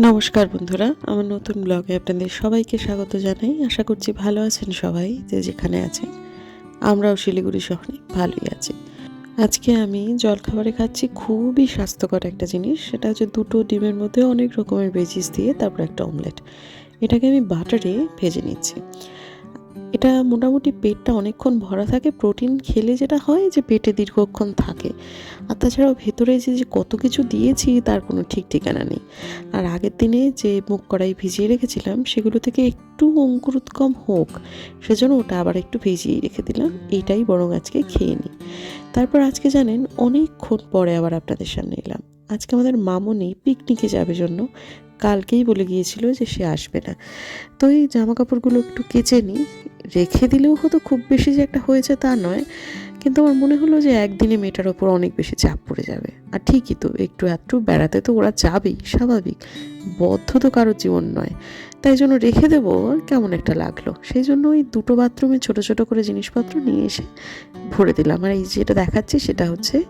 নমস্কার বন্ধুরা, আমার নতুন ব্লগে আপনাদের সবাইকে স্বাগত জানাই। আশা করছি ভালো আছেন সবাই, যে যেখানে আছেন। আমরাও শিলিগুড়ি শহরে ভালোই আছি। আজকে আমি জলখাবারে খাচ্ছি খুবই স্বাস্থ্যকর একটা জিনিস, সেটা হচ্ছে দুটো ডিমের মধ্যে অনেক রকমের ভেজিস দিয়ে তারপর একটা অমলেট এটাকে আমি বাটারে ভেজে নিচ্ছি। এটা মোটামুটি পেটটা অনেকক্ষণ ভরা থাকে। প্রোটিন খেলে যেটা হয় যে পেটে দীর্ঘক্ষণ থাকে। আর তাছাড়াও ভেতরে যে যে কত কিছু দিয়েছি তার কোনো ঠিক ঠিকানা নেই। আর আগের দিনে যে মুগ কড়াই ভিজিয়ে রেখেছিলাম, সেগুলো থেকে একটু অঙ্কুরোৎকম হোক, সেজন্য ওটা আবার একটু ভিজিয়ে রেখে দিলাম। এইটাই বরং আজকে খেয়ে নিই। তারপর আজকে জানেন, অনেকক্ষণ পরে আবার আপনাদের সামনে এলাম। আজকে আমাদের মামনি পিকনিকে যাবে জন্য। কালকেই বলে গিয়েছিল যে সে আসবে না। তো এই জামা কাপড়গুলো একটু কেচে নিই। রেখে দিলেও হয়তো খুব বেশি যে একটা হয়েছে তা নয়। কিন্তু আমার মনে হলো যে একদিনে মেয়েটার ওপর অনেক বেশি চাপ পড়ে যাবে। আর ঠিকই তো, একটু একটু বেড়াতে তো ওরা যাবেই, স্বাভাবিক। বদ্ধ তো কারও জীবন নয়। তাই জন্য রেখে দেবো, কেমন একটা লাগল। সেই জন্য ওই দুটো বাথরুমে ছোট ছোট করে জিনিসপত্র নিয়ে এসে ভরে দিলাম। আর এই যেটা দেখাচ্ছি সেটা হচ্ছে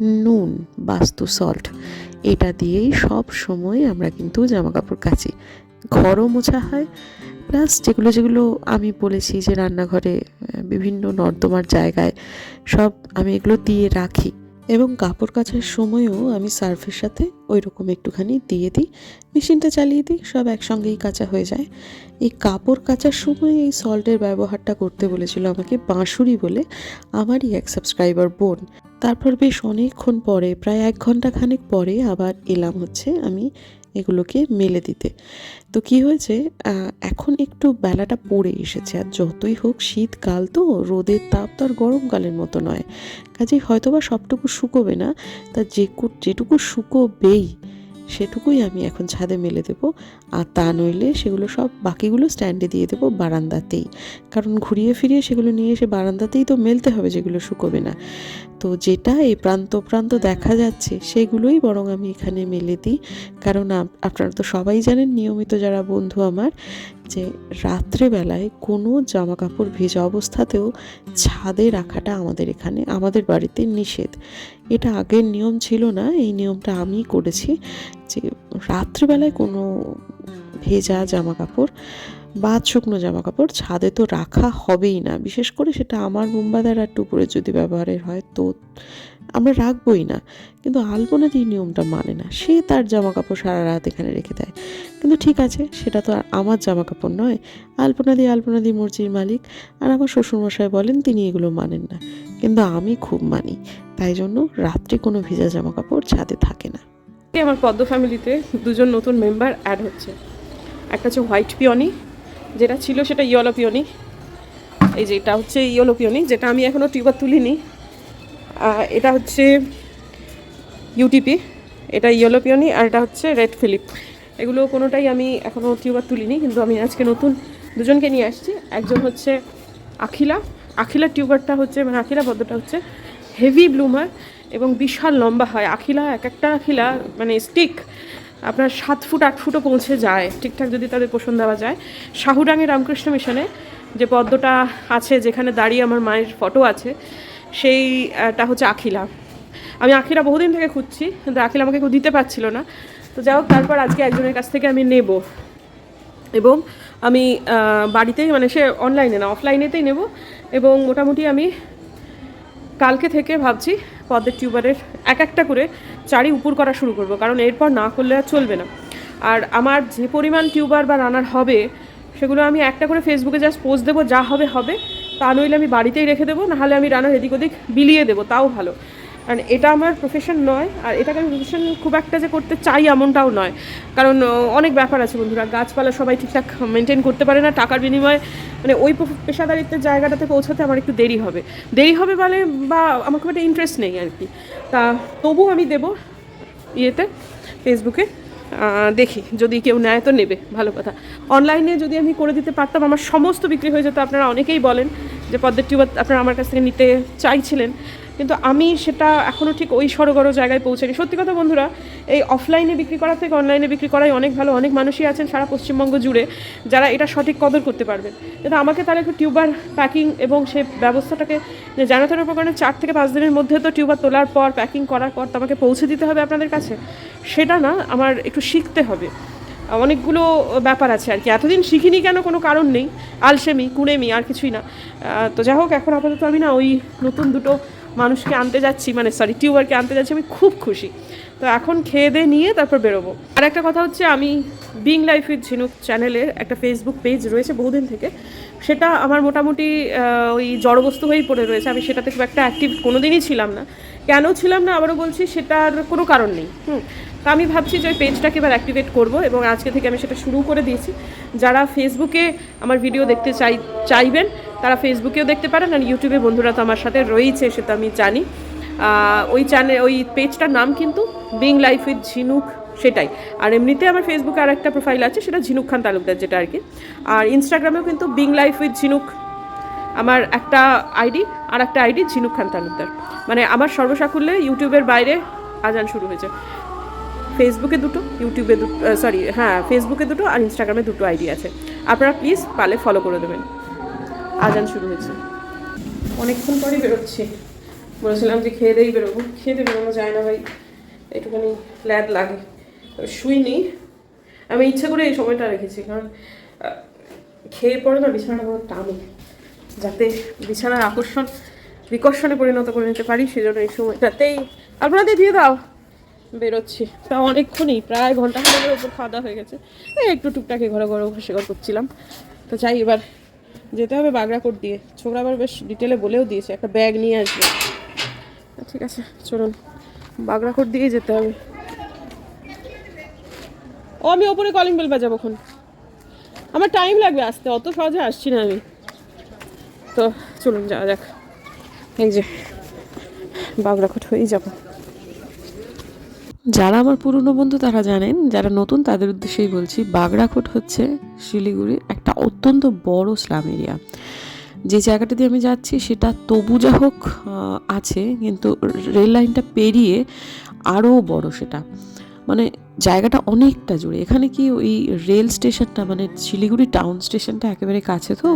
নুন, বাস্তু সল্ট এটা দিয়েই সব সময় আমরা কিন্তু জামা কাপড় কাচি। ঘরও মোছা হয় প্লাস যেগুলো যেগুলো আমি বলেছি যে রান্নাঘরে বিভিন্ন নর্দমার জায়গায় সব আমি এগুলো দিয়ে রাখি। এবং কাপড় কাচার সময়ও আমি সার্ফের সাথে ওই রকম একটুখানি দিয়ে দিই, মেশিনটা চালিয়ে দিই, সব একসঙ্গেই কাঁচা হয়ে যায়। এই কাপড় কাচার সময় এই সল্টের ব্যবহারটা করতে বলেছিল আমাকে বাঁশুরি বলে আমারই এক সাবস্ক্রাইবার বোন। তারপর বেশ অনেকক্ষণ পরে, প্রায় এক ঘণ্টা খানেক পরে আবার এলাম হচ্ছে আমি এগুলোকে মেলে দিতে। তো কি হয়েছে? এখন একটু বেলাটা পড়ে এসেছে। আর যতই হোক শীতকাল তো, রোদের তাপ তো আর গরমকালের মতো নয়। কাজেই হয়তোবা সবটুকু শুকোবে না। তা যে যেটুকু শুকোবেই, সেটুকুই আমি এখন ছাদে মেলে দেবো। আর তা নইলে সেগুলো সব বাকিগুলো স্ট্যান্ডে দিয়ে দেবো বারান্দাতেই। কারণ ঘুরিয়ে ফিরিয়ে সেগুলো নিয়ে এসে বারান্দাতেই তো মেলতে হবে যেগুলো শুকোবে না। তো যেটা এই প্রান্ত প্রান্ত দেখা যাচ্ছে, সেগুলোই বরং আমি এখানে মেলে দিই। কারণ আপনারা তো সবাই জানেন, নিয়মিত যারা বন্ধু আমার, যে রাত্রেবেলায় কোনো জামা কাপড় ভেজা অবস্থাতেও ছাদে রাখাটা আমাদের এখানে, আমাদের বাড়িতে নিষেধ। এটা আগের নিয়ম ছিল না, এই নিয়মটা আমি করেছি যে রাত্রেবেলায় কোনো ভেজা জামা কাপড় বা শুকনো জামা কাপড় ছাদে তো রাখা হবেই না। বিশেষ করে সেটা আমার মুম্বাদার আর টুপুরের যদি ব্যবহারের হয় তো আমরা রাখবই না। কিন্তু আলপনাদি এই নিয়মটা মানে না। সে তার জামা কাপড় সারা রাত এখানে রেখে দেয়। কিন্তু ঠিক আছে, সেটা তো আর আমার জামা কাপড় নয় আলপনাদি আলপনাদি মর্জির মালিক। আর আমার শ্বশুরমশাই বলেন, তিনি এগুলো মানেন না। কিন্তু আমি খুব মানি। তাই জন্য রাত্রে কোনো ভেজা জামা কাপড় ছাদে থাকে না। আমার পদ্ম ফ্যামিলিতে দুজন নতুন মেম্বার অ্যাড হচ্ছে। একটা হচ্ছে হোয়াইট পিওনি যেটা ছিল সেটা ইয়েলো পিওনি। এই যে এটা হচ্ছে ইয়েলো পিওনি, যেটা আমি এখনও টিউবার তুলিনি। এটা হচ্ছে ইউটিপি এটা ইয়েলো পিওনি আর এটা হচ্ছে রেড ফিলিপ। এগুলো কোনোটাই আমি এখনও টিউবার তুলিনি, কিন্তু আমি আজকে নতুন দুজনকে নিয়ে আসছি। একজন হচ্ছে আখিলা আখিলা টিউবারটা হচ্ছে মানে আখিলা পদ্মটা হচ্ছে হেভি ব্লুমার এবং বিশাল লম্বা হয়। আখিলা, এক একটা আখিলা মানে স্টিক আপনার সাত ফুট, আট ফুটও পৌঁছে যায়। ঠিকঠাক যদি তাদের পোষণ দেওয়া যায়। শাহুডাঙ্গে রামকৃষ্ণ মিশনে যে পদ্মটা আছে, যেখানে দাঁড়িয়ে আমার মায়ের ফটো আছে সেইটা হচ্ছে আখিলা। আমি আখিলা বহুদিন থেকে খুঁজছি, কিন্তু আখিলা আমাকে কেউ দিতে পারছিল না। তো যাই হোক, তারপর আজকে একজনের কাছ থেকে আমি নেব। এবং আমি বাড়িতেই মানে সে অনলাইনে না অফলাইনেতেই নেব। এবং মোটামুটি আমি কালকে থেকে ভাবছি পদ্মের টিউবারের এক একটা করে চারি উপর করা শুরু করব, কারণ এরপর না করলে আর চলবে না। আর আমার যে পরিমাণ টিউবার বা রানার হবে, সেগুলো আমি একটা করে ফেসবুকে জাস্ট পোস্ট দেবো, যা হবে হবে, তা নইলে আমি বাড়িতেই রেখে দেবো, নাহলে আমি রানার এদিক ওদিক বিলিয়ে দেবো, তাও ভালো। কারণ এটা আমার প্রফেশন নয়, আর এটাকে আমি প্রফেশন খুব একটা যে করতে চাই এমনটাও নয়। কারণ অনেক ব্যাপার আছে বন্ধুরা, গাছপালা সবাই ঠিকঠাক মেনটেন করতে পারে না, টাকার বিনিময়ে মানে ওই পেশাদারিত্বের জায়গাটাতে পৌঁছাতে আমার একটু দেরি হবে। দেরি হবে বলে বা আমার খুব একটা ইন্টারেস্ট নেই আর কি। তা তবু আমি দেব ইয়েতে ফেসবুকে দেখি, যদি কেউ নেয় তো নেবে, ভালো কথা। অনলাইনে যদি আমি করে দিতে পারতাম, আমার সমস্ত বিক্রি হয়ে যেত, আপনারা অনেকেই বলেন যে পদ্মের টিউবার আপনারা আমার কাছ থেকে নিতে চাইছিলেন। কিন্তু আমি সেটা এখনও ঠিক ওই সড়গড় জায়গায় পৌঁছাইনি সত্যি কথা বন্ধুরা, এই অফলাইনে বিক্রি করার থেকে অনলাইনে বিক্রি করাই অনেক ভালো। অনেক মানুষই আছেন সারা পশ্চিমবঙ্গ জুড়ে যারা এটা সঠিক কদর করতে পারবেন কিন্তু আমাকে তাহলে একটু টিউবার প্যাকিং এবং সেই ব্যবস্থাটাকে জানাতার উপকরণে চার থেকে পাঁচ দিনের মধ্যে তো টিউবার তোলার পর প্যাকিং করার পর তো আমাকে পৌঁছে দিতে হবে আপনাদের কাছে। সেটা না, আমার একটু শিখতে হবে। অনেকগুলো ব্যাপার আছে আর কি। এতদিন শিখিনি কেন? কোনো কারণ নেই। আলসেমি, কুড়েমি, আর কিছুই না। তো যাই হোক, এখন আপাতত আমি না ওই নতুন দুটো মানুষকে আনতে যাচ্ছি মানে সরি টিউবারকে আনতে যাচ্ছি, আমি খুব খুশি। তো এখন খেয়ে দিয়ে নিয়ে তারপর বেরোবো। আর একটা কথা হচ্ছে, আমি বিং লাইফ উইথ ঝিনুক চ্যানেলের একটা ফেসবুক পেজ রয়েছে বহুদিন থেকে। সেটা আমার মোটামুটি ওই জড়বস্তু হয়েই পড়ে রয়েছে। আমি সেটাতে খুব একটা অ্যাক্টিভ কোনো দিনই ছিলাম না। কেন ছিলাম না আবারও বলছি, সেটার কোনো কারণ নেই। হুম। তা আমি ভাবছি যে ওই পেজটাকে এবার অ্যাক্টিভেট করব এবং আজকে থেকে আমি সেটা শুরু করে দিয়েছি। যারা ফেসবুকে আমার ভিডিও দেখতে চাই, চাইবেন তারা ফেসবুকেও দেখতে পারেন আর ইউটিউবে বন্ধুরা তো আমার সাথে রয়েছে, সেটা আমি জানি। ওই চ্যানেল ওই পেজটার নাম কিন্তু বিং লাইফ উইথ ঝিনুক সেটাই। আর এমনিতে আমার ফেসবুকে আর একটা প্রোফাইল আছে, সেটা ঝিনুক খান তালুকদার যেটা আর কি। আর ইনস্টাগ্রামেও কিন্তু বিং লাইফ উইথ ঝিনুক আমার একটা আইডি আর একটা আইডি ঝিনুক খান তালুকদার। মানে আমার সর্বসাকুল্যে ইউটিউবের বাইরে আজান শুরু হয়েছে। ফেসবুকে দুটো ইউটিউবে দুটো সরি হ্যাঁ ফেসবুকে দুটো আর ইনস্টাগ্রামে দুটো আইডি আছে। আপনারা প্লিজ পারলে ফলো করে দেবেন। আজান শুরু হয়েছে। অনেকক্ষণ পরেই বেরোচ্ছি। বলেছিলাম যে খেয়ে দিয়েই বেরোবো। খেয়ে দিয়ে বেরোনো যায় না ভাই। একটুখানি ল্যাদ লাগে। শুইনি আমি ইচ্ছা করে এই সময়টা রেখেছি। কারণ খেয়ে পরে না বিছানাটা পুরো টানি। যাতে বিছানার আকর্ষণ, বিকর্ষণে পরিণত করে নিতে পারি, সেজন্য এই সময়টাতেই আপনাদের দিয়ে দাও। বেরোচ্ছি। তা অনেকক্ষণই, প্রায় ঘণ্টা খানেকের ওপর খাওয়া দাওয়া হয়ে গেছে। একটু টুকটাকে ঘরে ঘরে ঘষে করছিলাম। তো যাই, এবার যেতে হবে বাগড়াকোট দিয়ে। ছোকরা আবার বেশ ডিটেলে বলেও দিয়েছে, একটা ব্যাগ নিয়ে আসবে। ঠিক আছে, চলুন। বাগড়াকোট দিয়ে যেতে হবে। ও, আমি ওপরে কলিং বেল বাজাবো এখন। আমার টাইম লাগবে আসতে, অত সহজে আসছি না আমি। তো, চলুন, যাওয়া যাক। এই যে বাগড়াকোট হয়েই যাব। যারা আমার পুরনো বন্ধু তারা জানেন, যারা নতুন তাদের উদ্দেশ্যেই বলছি, বাগড়াকোট হচ্ছে শিলিগুড়ির একটা অত্যন্ত বড় স্লাম এরিয়া। যে জায়গাটা দিয়ে আমি যাচ্ছি সেটা তবু যা হোক আছে, কিন্তু রেল লাইনটা পেরিয়ে আরও বড় সেটা। মানে জায়গাটা অনেকটা জুড়ে। এখানে কি ওই রেল স্টেশনটা মানে শিলিগুড়ি টাউন স্টেশনটা একেবারে কাছে তো?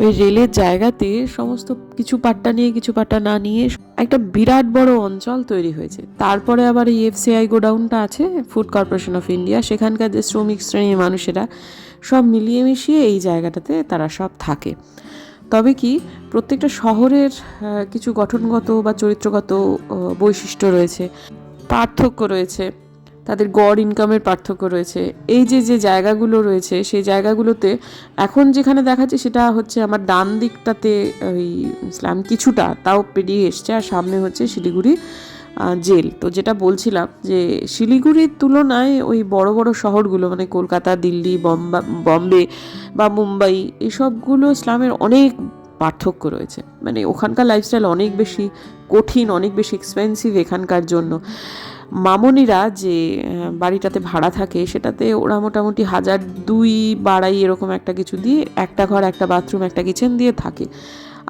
ওই রেলের জায়গাতে সমস্ত কিছু পাট্টা নিয়ে, কিছু পাট্টা না নিয়ে একটা বিরাট বড় অঞ্চল তৈরি হয়েছে। তারপরে আবার এই এফসিআই গোডাউনটা আছে, ফুড কর্পোরেশন অফ ইন্ডিয়া। সেখানকার যে শ্রমিক শ্রেণির মানুষেরা সব মিলিয়ে মিশিয়ে এই জায়গাটাতে তারা সব থাকে। তবে কি প্রত্যেকটা শহরের কিছু গঠনগত বা চরিত্রগত বৈশিষ্ট্য রয়েছে, পার্থক্য রয়েছে। তাদের গড় ইনকামের পার্থক্য রয়েছে। এই যে যে জায়গাগুলো রয়েছে, সেই জায়গাগুলোতে এখন যেখানে দেখাচ্ছে সেটা হচ্ছে আমার ডান দিকটাতে ওই ইসলাম কিছুটা তাও পেরিয়ে এসছে আর সামনে হচ্ছে শিলিগুড়ি জেল। তো যেটা বলছিলাম যে, শিলিগুড়ির তুলনায় ওই বড় বড় শহরগুলো মানে কলকাতা, দিল্লি, বম্বা, বম্বে বা মুম্বাই, এসবগুলো ইসলামের অনেক পার্থক্য রয়েছে। মানে ওখানকার লাইফস্টাইল অনেক বেশি কঠিন, অনেক বেশি এক্সপেন্সিভ এখানকার জন্য। মামনিরা যে বাড়িটাতে ভাড়া থাকে, সেটাতে ওরা মোটামুটি হাজার দুই বাড়াই এরকম একটা কিছু দিয়ে একটা ঘর, একটা বাথরুম, একটা কিচেন দিয়ে থাকে।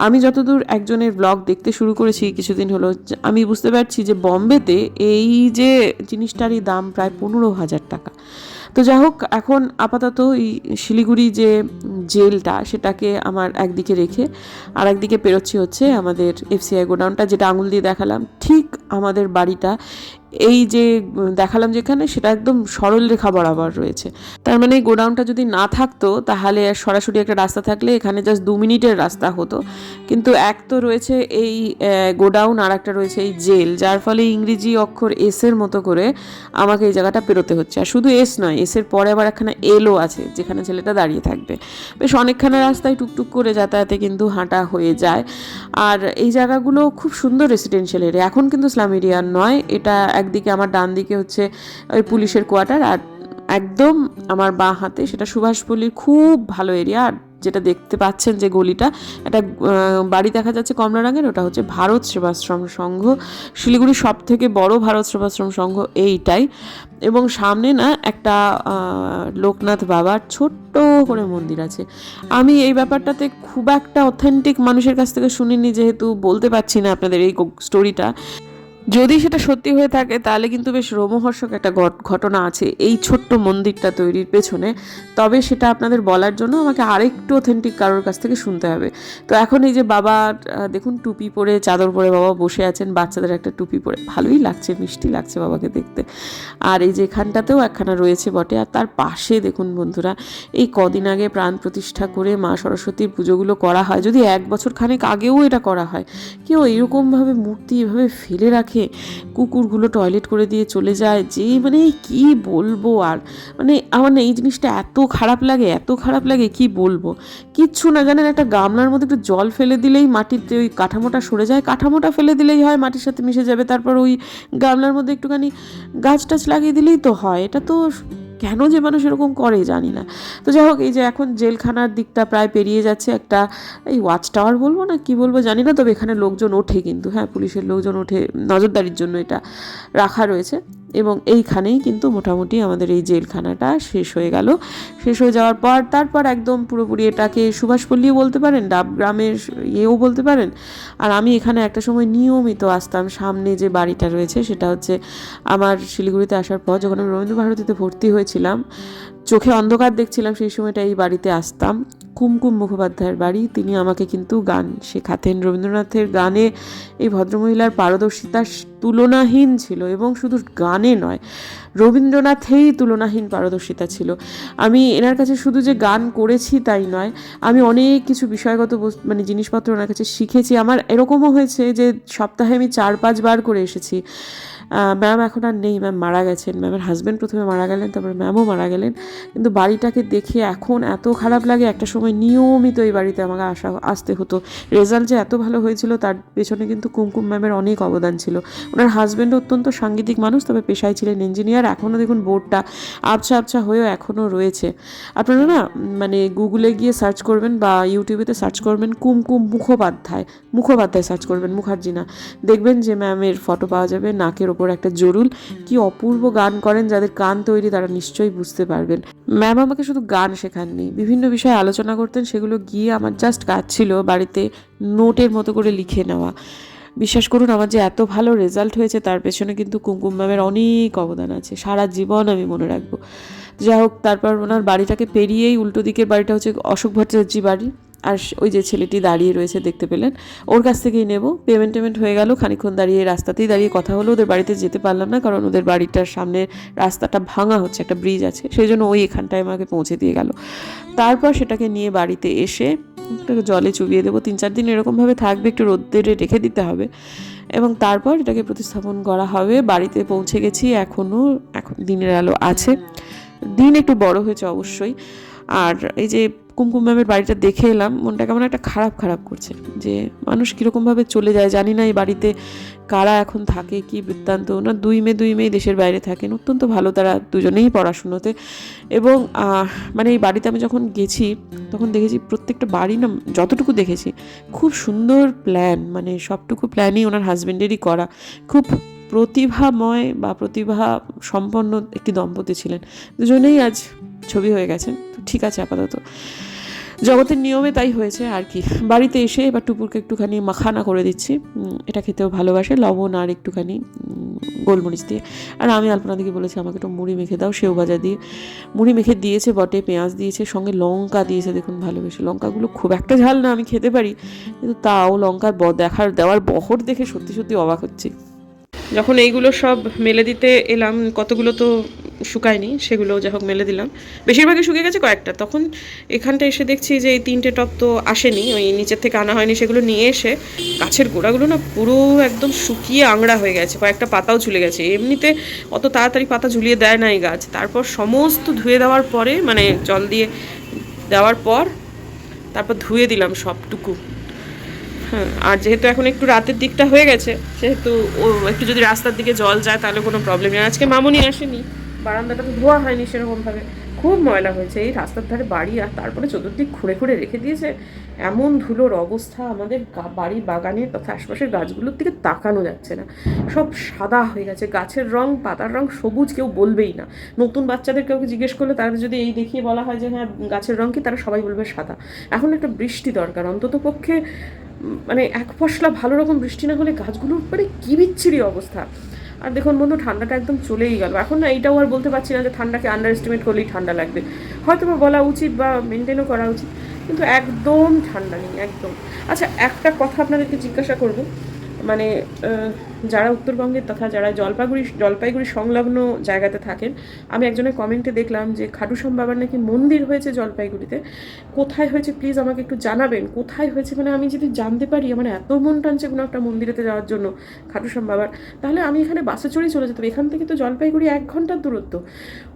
আমি যতদূর একজনের ব্লগ দেখতে শুরু করেছি কিছুদিন হলো আমি বুঝতে পারছি যে বম্বেতে এই যে জিনিসটারই দাম প্রায় পনেরো হাজার টাকা। তো যাই হোক, এখন আপাতত এই শিলিগুড়ি যে জেলটা, সেটাকে আমার একদিকে রেখে আর একদিকে পেরোচ্ছি হচ্ছে আমাদের এফসিআই গোডাউনটা, যেটা আঙুল দিয়ে দেখালাম। ঠিক আমাদের বাড়িটা এই যে দেখালাম যেখানে, সেটা একদম সরল রেখা বরাবর রয়েছে। তার মানে এই গোডাউনটা যদি না থাকতো, তাহলে সরাসরি একটা রাস্তা থাকলে এখানে জাস্ট দু মিনিটের রাস্তা হতো। কিন্তু এক তো রয়েছে এই গোডাউন, আর একটা রয়েছে এই জেল, যার ফলে ইংরেজি অক্ষর এস এর মতো করে আমাকে এই জায়গাটা পেরোতে হচ্ছে। আর শুধু এস নয় এস এর পরে আবার একখানা এলও আছে, যেখানে ছেলেটা দাঁড়িয়ে থাকবে। বেশ অনেকখানা রাস্তায় টুকটুক করে যাতায়াতে কিন্তু হাঁটা হয়ে যায়। আর এই জায়গাগুলো খুব সুন্দর রেসিডেন্সিয়াল এরিয়া এখন কিন্তু স্লাম এরিয়া নয়, এটা একদিকে আমার ডান দিকে হচ্ছে ওই পুলিশের কোয়ার্টার আর একদম আমার বাঁ হাতে সেটা সুভাষপল্লির খুব ভালো এরিয়া। আর যেটা দেখতে পাচ্ছেন যে গলিটা, একটা বাড়ি দেখা যাচ্ছে কমলা রঙের ওটা হচ্ছে ভারত সেবাশ্রম সংঘ। শিলিগুড়ির সব থেকে বড় ভারত সেবাশ্রম সংঘ এইটাই। এবং সামনে না একটা লোকনাথ বাবার ছোট্ট করে মন্দির আছে। আমি এই ব্যাপারটাতে খুব একটা অথেন্টিক মানুষের কাছ থেকে শুনিনি, যেহেতু বলতে পারছি না আপনাদের এই স্টোরিটা যদি সেটা সত্যি হয়ে থাকে, তাহলে কিন্তু বেশ রোমহর্ষক একটা ঘটনা আছে এই ছোট্ট মন্দিরটা তৈরির পেছনে। তবে সেটা আপনাদের বলার জন্য আমাকে আরেকটু অথেন্টিক কারোর কাছ থেকে শুনতে হবে। তো এখন এই যে বাবা দেখুন টুপি পরে, চাদর পরে বাবা বসে আছেন, বাচ্চাদের একটা টুপি পরে। ভালোই লাগছে, মিষ্টি লাগছে বাবাকে দেখতে। আর এই যে এখানটাতেও একখানা রয়েছে বটে। আর তার পাশে দেখুন বন্ধুরা, এই কদিন আগে প্রাণ প্রতিষ্ঠা করে মা সরস্বতীর পুজোগুলো করা হয়। যদি এক বছর খানেক আগেও এটা করা হয়, কেউ এরকমভাবে মূর্তি এভাবে ফেলে রাখে কুকুরগুলো টয়লেট করে দিয়ে চলে যায় যে মানে কি বলব আর? মানে আমার না এই জিনিসটা এত খারাপ লাগে, এত খারাপ লাগে, কি বলব? কিচ্ছু না জানেন, একটা গামলার মধ্যে একটু জল ফেলে দিলেই মাটিতে ওই কাঠামোটা সরে যায়। কাঠামোটা ফেলে দিলেই হয়, মাটির সাথে মিশে যাবে। তারপর ওই গামলার মধ্যে একটুখানি গাছ টাছ লাগিয়ে দিলেই তো হয়। এটা তো কেন যে মানুষ এরকম করে জানি না। তো যাই হোক, এই যে এখন জেলখানার দিকটা প্রায় পেরিয়ে যাচ্ছে একটা, এই ওয়াচ টাওয়ার বলব না কি বলব জানি না, তবে এখানে লোকজন ওঠে কিন্তু। হ্যাঁ পুলিশের লোকজন ওঠে, নজরদারির জন্য এটা রাখা রয়েছে। এবং এইখানেই কিন্তু মোটামুটি আমাদের এই জেলখানাটা শেষ হয়ে গেল। শেষ হয়ে যাওয়ার পর তারপর একদম পুরোপুরি এটাকে সুভাষপল্লিও বলতে পারেন, ডাব গ্রামের ইয়েও বলতে পারেন। আর আমি এখানে একটা সময় নিয়মিত আসতাম, সামনে যে বাড়িটা রয়েছে সেটা হচ্ছে আমার শিলিগুড়িতে আসার পর যখন আমি রবীন্দ্র ভারতীতে ভর্তি হয়েছিলাম চোখে অন্ধকার দেখছিলাম, সেই সময়টা এই বাড়িতে আসতাম। কুমকুম মুখোপাধ্যায়ের বাড়ি। তিনি আমাকে কিন্তু গান শেখাতেন। রবীন্দ্রনাথের গানে এই ভদ্রমহিলার পারদর্শিতা তুলনাহীন ছিল এবং শুধু গানে নয়, রবীন্দ্রনাথেই তুলনাহীন পারদর্শিতা ছিল। আমি এনার কাছে শুধু যে গান করেছি তাই নয়, আমি অনেক কিছু বিষয়গত মানে জিনিসপত্র ওনার কাছে শিখেছি। আমার এরকমও হয়েছে যে সপ্তাহে আমি চার পাঁচবার করে এসেছি। ম্যাম এখন আর নেই, ম্যাম মারা গেছেন। ম্যামের হাজব্যান্ড প্রথমে মারা গেলেন, তারপর ম্যামও মারা গেলেন। কিন্তু বাড়িটাকে দেখে এখন এত খারাপ লাগে, একটা সময় নিয়মিত এই বাড়িতে আমাকে আসা, আসতে হতো। রেজাল্ট যে এত ভালো হয়েছিল, তার পেছনে কিন্তু কুমকুম ম্যামের অনেক অবদান ছিল। ওনার হাজব্যান্ড অত্যন্ত সাংগীতিক মানুষ, তবে পেশায় ছিলেন ইঞ্জিনিয়ার এখনও দেখুন বোর্ডটা আবছা আবছা হয়েও এখনও রয়েছে। আপনারা না মানে গুগলে গিয়ে সার্চ করবেন বা ইউটিউবেতে সার্চ করবেন কুমকুম মুখোপাধ্যায় মুখোপাধ্যায় সার্চ করবেন মুখার্জি না। দেখবেন যে ম্যামের ফটো পাওয়া যাবে, নাকের ওপর একটা জরুল কি অপূর্ব গান করেন যাদের কান তৈরি তারা নিশ্চয়ই বুঝতে পারবেন। ম্যাম আমাকে শুধু গান শেখাননি, বিভিন্ন বিষয়ে আলোচনা করতেন, সেগুলো গিয়ে আমার জাস্ট কাজ ছিল বাড়িতে নোটের মতো করে লিখে নেওয়া। বিশ্বাস করুন, আমার যে এত ভালো রেজাল্ট হয়েছে তার পেছনে কিন্তু কুমকুম ম্যামের অনেক অবদান আছে, সারা জীবন আমি মনে রাখব। যাই হোক, তারপর ওনার বাড়িটাকে পেরিয়েই উল্টো দিকের বাড়িটা হচ্ছে অশোক ভট্টাচার্যি বাড়ি। আর ওই যে ছেলেটি দাঁড়িয়ে রয়েছে দেখতে পেলেন। ওর কাছ থেকেই নেব। পেমেন্ট টেমেন্ট হয়ে গেল। খানিক্ষণ দাঁড়িয়ে রাস্তাতেই দাঁড়িয়ে কথা হলো। ওদের বাড়িতে যেতে পারলাম না কারণ ওদের বাড়িটার সামনে রাস্তাটা ভাঙা হচ্ছে, একটা ব্রিজ আছে। সেই জন্য ওই এখানটায় আমাকে পৌঁছে দিয়ে গেল। তারপর সেটাকে নিয়ে বাড়িতে এসে একটু জলে চুবিয়ে দেবো। তিন চার দিন এরকমভাবে থাকবে, একটু রোদ্রে রেখে দিতে হবে। এবং তারপর এটাকে প্রতিস্থাপন করা হবে। বাড়িতে পৌঁছে গেছি। এখনও এখন দিনের আলো আছে। দিন একটু বড় হয়েছে অবশ্যই। আর এই যে কুমকুম ম্যামের বাড়িটা দেখে এলাম, মনটা কেমন একটা খারাপ খারাপ করছে যে মানুষ কীরকমভাবে চলে যায়, জানি না এই বাড়িতে কারা এখন থাকে, কি বৃত্তান্ত। না, দুই মেয়ে দুই মেয়ে দেশের বাইরে থাকেন, অত্যন্ত ভালো তারা দুজনেই পড়াশুনোতে। এবং মানে এই বাড়িতে আমি যখন গেছি, তখন দেখেছি প্রত্যেকটা বাড়ি না যতটুকু দেখেছি, খুব সুন্দর প্ল্যান মানে সবটুকু প্ল্যানই ওনার হাজব্যান্ডেরই করা। খুব প্রতিভাময় বা প্রতিভা সম্পন্ন একটি দম্পতি ছিলেন। দুজনেই আজ ছবি হয়ে গেছেন তো ঠিক আছে আপাতত। জগতের নিয়মে তাই হয়েছে আর কি। বাড়িতে এসে এবার টুপুরকে একটুখানি মাখানা করে দিচ্ছি। এটা খেতেও ভালোবাসে, লবণ আর একটুখানি গোলমরিচ দিয়ে। আর আমি আলপনা আলপনাদিকে বলেছি, আমাকে একটু মুড়ি মেখে দাও, সেও ভাজা দিয়ে। মুড়ি মেখে দিয়েছে বটে, পেঁয়াজ দিয়েছে, সঙ্গে লঙ্কা দিয়েছে, দেখুন ভালোবেসে। লঙ্কাগুলো খুব একটা ঝাল না, আমি খেতে পারি, কিন্তু তাও লঙ্কার ব, দেখার, দেওয়ার বহর দেখে সত্যি সত্যি অবাক হচ্ছি। যখন এইগুলো সব মেলে দিতে এলাম, কতগুলো তো শুকায়নি, সেগুলো যাই হোক মেলে দিলাম। বেশিরভাগই শুকিয়ে গেছে কয়েকটা। তখন এখানটা এসে দেখছি যে এই তিনটে টপ তো আসেনি, ওই নিচের থেকে আনা হয়নি, সেগুলো নিয়ে এসে গাছের গোড়াগুলো না পুরো একদম শুকিয়ে আংড়া হয়ে গেছে, কয়েকটা পাতাও ঝুলে গেছে। এমনিতে অত তাড়াতাড়ি পাতা ঝুলিয়ে দেয় না এই গাছ। তারপর সমস্ত ধুয়ে দেওয়ার পরে মানে জল দিয়ে দেওয়ার পর, তারপর ধুয়ে দিলাম সবটুকু। হ্যাঁ আর যেহেতু এখন একটু রাতের দিকটা হয়ে গেছে, সেহেতু ও একটু যদি রাস্তার দিকে জল যায় তাহলে কোনো প্রবলেম নেই। আজকে মামুনি আসেনি। বারান্দাটা তো ধোয়া হয়নি সেরকমভাবে। খুব ময়লা হয়েছে। এই রাস্তার ধারে বাড়ি আর তারপরে চতুর্দিক খুঁড়ে খুঁড়ে রেখে দিয়েছে। এমন ধুলোর অবস্থা আমাদের বাড়ির বাগানে তথা আশপাশের গাছগুলোর দিকে তাকানো যাচ্ছে না। সব সাদা হয়ে গেছে। গাছের রং, পাতার রং সবুজ কেউ বলবেই না। নতুন বাচ্চাদের কাউকে জিজ্ঞেস করলে তারা যদি এই দেখিয়ে বলা হয় যে হ্যাঁ গাছের রং কি? তারা সবাই বলবে সাদা। এখন একটা বৃষ্টি দরকার। অন্তত পক্ষে মানে এক ফসলা ভালো রকম বৃষ্টি না হলে গাছগুলোর মানে কী বিচ্ছিরি অবস্থা? আর দেখুন বন্ধু, ঠান্ডাটা একদম চলেই গেল। এখন না এইটাও আর বলতে পারছি না যে ঠান্ডাকে আন্ডার এস্টিমেট করলেই ঠান্ডা লাগবে। হয়তো বা বলা উচিত বা মেনটেনও করা উচিত, কিন্তু একদম ঠান্ডা নেই, একদম। আচ্ছা একটা কথা আপনাদেরকে জিজ্ঞাসা করব। মানে যারা উত্তরবঙ্গের তথা যারা জলপাইগুড়ি জলপাইগুড়ি সংলগ্ন জায়গাতে থাকেন, আমি একজনের কমেন্টে দেখলাম যে খাটুশ্যাম বাবার নাকি মন্দির হয়েছে জলপাইগুড়িতে। কোথায় হয়েছে? প্লিজ আমাকে একটু জানাবেন। কোথায় হয়েছে? মানে আমি যদি জানতে পারি, আমার এত মন টানছে কোনো একটা মন্দিরেতে যাওয়ার জন্য খাটুশ্যাম বাবার। তাহলে আমি এখানে বাসে চড়েই চলে যেতাম। এখান থেকে তো জলপাইগুড়ি এক ঘণ্টার দূরত্ব।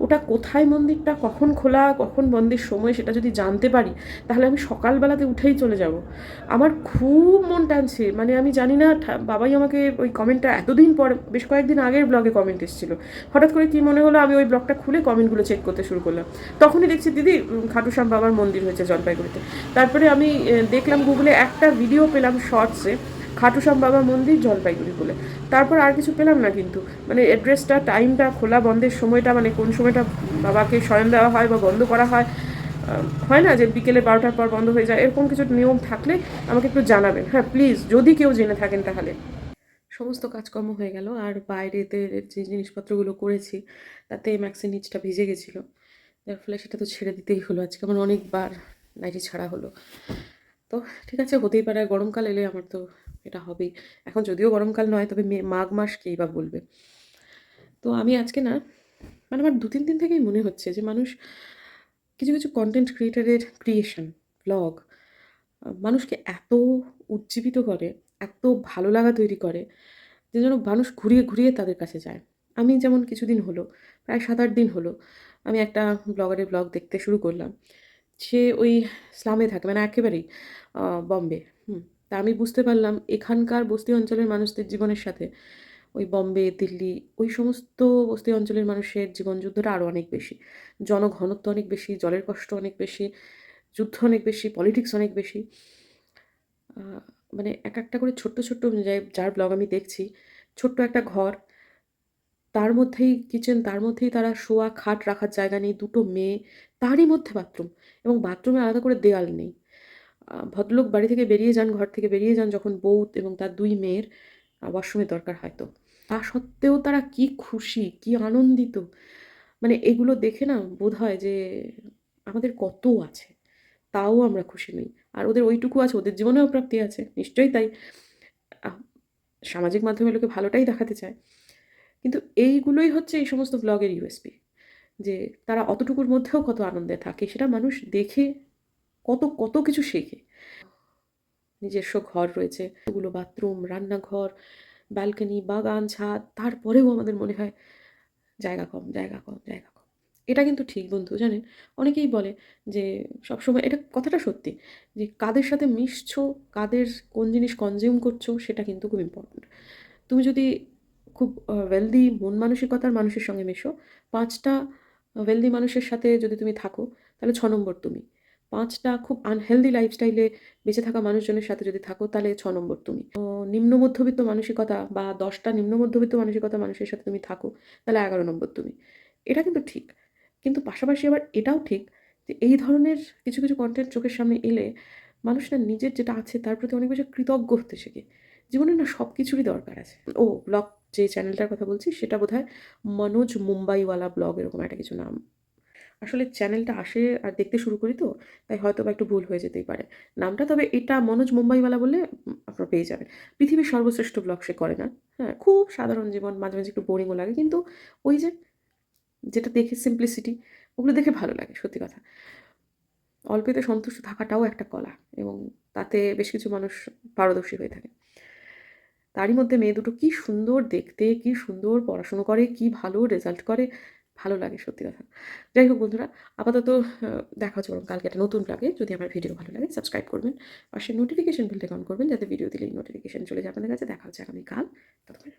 ওটা কোথায় মন্দিরটা? কখন খোলা? কখন বন্ধের সময়? সেটা যদি জানতে পারি, তাহলে আমি সকালবেলাতে উঠেই চলে যাব। আমার খুব মন টানছে। মানে আমি জানি না বাবাই আমাকে ওই কমেন্টটা এতদিন পর, বেশ কয়েকদিন আগের ব্লগে কমেন্ট এসেছিল। হঠাৎ করে কী মনে হলো, আমি ওই ব্লগটা খুলে কমেন্টগুলো চেক করতে শুরু করলাম। তখনই দেখছি, দিদি খাটুশ্যাম বাবার মন্দির হয়েছে জলপাইগুড়িতে। তারপরে আমি দেখলাম গুগলে একটা ভিডিও পেলাম শর্টসে খাটুশ্যাম বাবা মন্দির জলপাইগুড়ি বলে। তারপর আর কিছু পেলাম না কিন্তু। মানে অ্যাড্রেসটা টাইমটা খোলা বন্ধের সময়টা মানে কোন সময়টা বাবাকে শয়ন দেওয়া হয় বা বন্ধ করা হয় হয় না যে বিকেলে বারোটার পর বন্ধ হয়ে যায়, এরকম কিছু নিয়ম থাকলে আমাকে একটু জানাবেন। হ্যাঁ প্লিজ যদি কেউ জেনে থাকেন তাহলে। সমস্ত কাজকর্ম হয়ে গেল। আর বাইরেতে যে জিনিসপত্রগুলো করেছি, তাতে ম্যাক্সি নিচটা ভিজে গেছিল। যার ফলে সেটা তো ছেড়ে দিতেই হলো। আজকে আমার অনেকবার নাইটি ছাড়া হলো। তো ঠিক আছে, হতেই পারে গরমকাল এলে আমার তো এটা হবেই। এখন যদিও গরমকাল নয়, তবে মে, মাঘ মাস কেই বা বলবে। তো আমি আজকে না মানে আমার দু তিন দিন থেকেই মনে হচ্ছে যে মানুষ, কিছু কিছু কন্টেন্ট ক্রিয়েটারের ক্রিয়েশন ব্লগ মানুষকে এত উজ্জীবিত করে এত ভালো লাগা তৈরি করে যে যেন মানুষ ঘুরিয়ে ঘুরিয়ে তাদের কাছে যায়। আমি যেমন কিছুদিন হলো, প্রায় সাত আট দিন হলো, আমি একটা ব্লগারের ব্লগ দেখতে শুরু করলাম। সে ওই স্লামে থাকে মানে একেবারেই বম্বে, হুম। তা আমি বুঝতে পারলাম এখানকার বস্তি অঞ্চলের মানুষদের জীবনের সাথে, ওই বম্বে, দিল্লি, ওই সমস্ত বস্তি অঞ্চলের মানুষের জীবনযুদ্ধটা আরও অনেক বেশি। জনঘনত্ব অনেক বেশি, জলের কষ্ট অনেক বেশি, যুদ্ধ অনেক বেশি, পলিটিক্স অনেক বেশি। মানে এক একটা করে ছোট্ট ছোট্ট যে- যার ব্লগ আমি দেখছি, ছোট্ট একটা ঘর, তার মধ্যেই কিচেন তার মধ্যেই তারা শোয়া, খাট রাখার জায়গা নেই, দুটো মেয়ে, তারই মধ্যে বাথরুম এবং বাথরুমে আলাদা করে দেয়াল নেই। ভদ্রলোক বাড়ি থেকে বেরিয়ে যান, ঘর থেকে বেরিয়ে যান যখন বউ এবং তার দুই মেয়ের ওয়াশরুমের দরকার হয়তো তা। সত্ত্বেও তারা কি খুশি, কি আনন্দিত? মানে এগুলো দেখে না বোধ হয় যে আমাদের কত আছে। তাও আমরা খুশি নই। আর ওদের ওইটুকু আছে, ওদের জীবনেও প্রাপ্তি আছে, নিশ্চয়ই তাই। সামাজিক মাধ্যমে লোকে ভালোটাই দেখাতে চায়। কিন্তু এইগুলোই হচ্ছে এই সমস্ত ব্লগের ইউএসপি যে তারা অতটুকুর মধ্যেও কত আনন্দে থাকে, সেটা মানুষ দেখে কত কত কিছু শেখে। নিজস্ব ঘর রয়েছে ওগুলো বাথরুম, রান্নাঘর, ব্যালকনি, বাগান, ছাদ, তারপরেও আমাদের মনে হয় জায়গা কম জায়গা কম, জায়গা এটা কিন্তু ঠিক বন্ধু, জানেন? অনেকেই বলে যে সবসময়, এটা কথাটা সত্যি যে কাদের সাথে মিশছো, কাদের কোন জিনিস কনজিউম করছ, সেটা কিন্তু খুব ইম্পর্ট্যান্ট তুমি যদি খুব ওয়েলদি মন মানসিকতার মানুষের সঙ্গে মেশো, পাঁচটা ওয়েলদি মানুষের সাথে যদি তুমি থাকো, তাহলে ছ নম্বর তুমি। পাঁচটা খুব আনহেলদি লাইফস্টাইলে বেঁচে থাকা মানুষজনের সাথে যদি থাকো, তাহলে ছ নম্বর তুমি। নিম্ন মধ্যবিত্ত মানসিকতা বা দশটা নিম্ন মধ্যবিত্ত মানসিকতা মানুষের সাথে তুমি থাকো, তাহলে এগারো নম্বর তুমি। এটা কিন্তু ঠিক। কিন্তু পাশাপাশি আবার এটাও ঠিক যে এই ধরনের কিছু কিছু কন্টেন্ট চোখের সামনে এলে মানুষ না নিজের যেটা আছে তার প্রতি অনেক বেশি কৃতজ্ঞ হতে শেখে। জীবনে না সব কিছুরই দরকার আছে। ও ব্লগ যে চ্যানেলটার কথা বলছি সেটা বোধ হয় মনোজ মুম্বাইওয়ালা ব্লগ এরকম একটা কিছু নাম। আসলে চ্যানেলটা আসে আর দেখতে শুরু করি তো তাই হয়তো বা একটু ভুল হয়ে যেতেই পারে। নামটা তবে এটা মনোজ মুম্বাইওয়ালা উম, আপনারা পেয়ে যাবেন। পৃথিবীর সর্বশ্রেষ্ঠ ব্লগ সে করে না। হ্যাঁ খুব সাধারণ জীবন মাঝে মাঝে একটু বোরিংও লাগে। কিন্তু ওই যে যেটা দেখে সিম্পলিসিটি ওগুলো দেখে ভালো লাগে, সত্যি কথা। অল্পেতে সন্তুষ্ট থাকাটাও একটা কলা এবং তাতে বেশ কিছু মানুষ পারদর্শী হয়ে থাকে। তারই মধ্যে মেয়ে দুটো কি সুন্দর দেখতে, কি সুন্দর পড়াশুনো করে, কি ভালো রেজাল্ট করে, ভালো লাগে, সত্যি কথা। যাই হোক বন্ধুরা, আপাতত দেখা হচ্ছে কালকে একটা নতুন ব্লগে যদি আমার ভিডিও ভালো লাগে সাবস্ক্রাইব করবেন। পাশে নোটিফিকেশন বেলটা অন করবেন, যাতে ভিডিও দিলেই নোটিফিকেশন চলে যাবে আপনাদের কাছে দেখা হচ্ছে আগামীকাল। ততক্ষণ